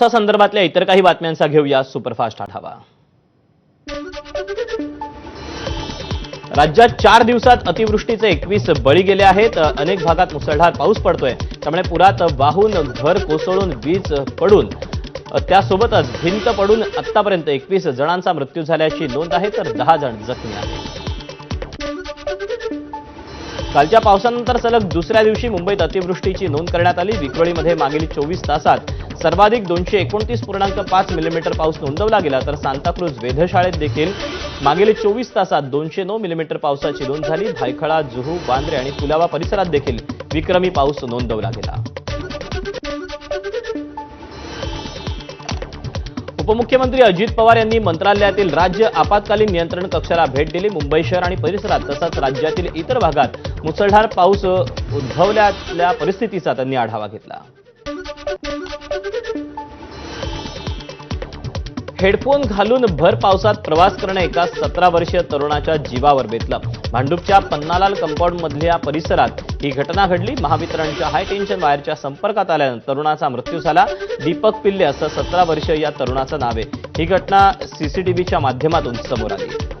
संदर्भातल्या इतर काही बातम्यांचा घेऊया सुपरफास्ट आढावा. राज्यात चार दिवसात अतिवृष्टीचे एकवीस बळी गेले आहेत. अनेक भागात मुसळधार पाऊस पडतोय. त्यामुळे पुरात वाहून घर कोसळून वीज पडून त्यासोबतच भिंत पडून आतापर्यंत एकवीस जणांचा मृत्यू झाल्याची नोंद आहे तर दहा जण जखमी आहेत. कालच्या पावसानंतर सलग दुसऱ्या दिवशी मुंबईत अतिवृष्टीची नोंद करण्यात आली. विक्रोळीमध्ये मागील चोवीस तासात सर्वाधिक दोनशे एकोणतीस पूर्णांक पाच मिलीमीटर पाऊस नोंदवला गेला तर सांताक्रूज वेधशाळेत देखील मागील चोवीस तासात दोनशे नऊ मिलीमीटर पावसाची नोंद झाली. भायखळा जुहू बांद्रे आणि कुलावा परिसरात देखील विक्रमी पाऊस नोंदवला गेला. उपमुख्यमंत्री अजित पवार यांनी मंत्रालयातील राज्य आपत्कालीन नियंत्रण कक्षाला भेट दिली. मुंबई शहर आणि परिसरात तसंच राज्यातील इतर भागात मुसळधार पाऊस उद्भवल्यातल्या परिस्थितीचा त्यांनी आढावा घेतला. हेडफोन घालून भर पावसात प्रवास करणं एका सतरा वर्षीय तरुणाच्या जीवावर बेतलं. भांडूपच्या पन्नालाल कंपाऊंडमधल्या परिसरात ही घटना घडली. महावितरणच्या हाय टेन्शन वायरच्या संपर्कात आल्यानं तरुणाचा मृत्यू झाला. दीपक पिल्ले असं सतरा वर्षीय या तरुणाचं नाव आहे. ही घटना सीसीटीव्हीच्या माध्यमातून समोर आली.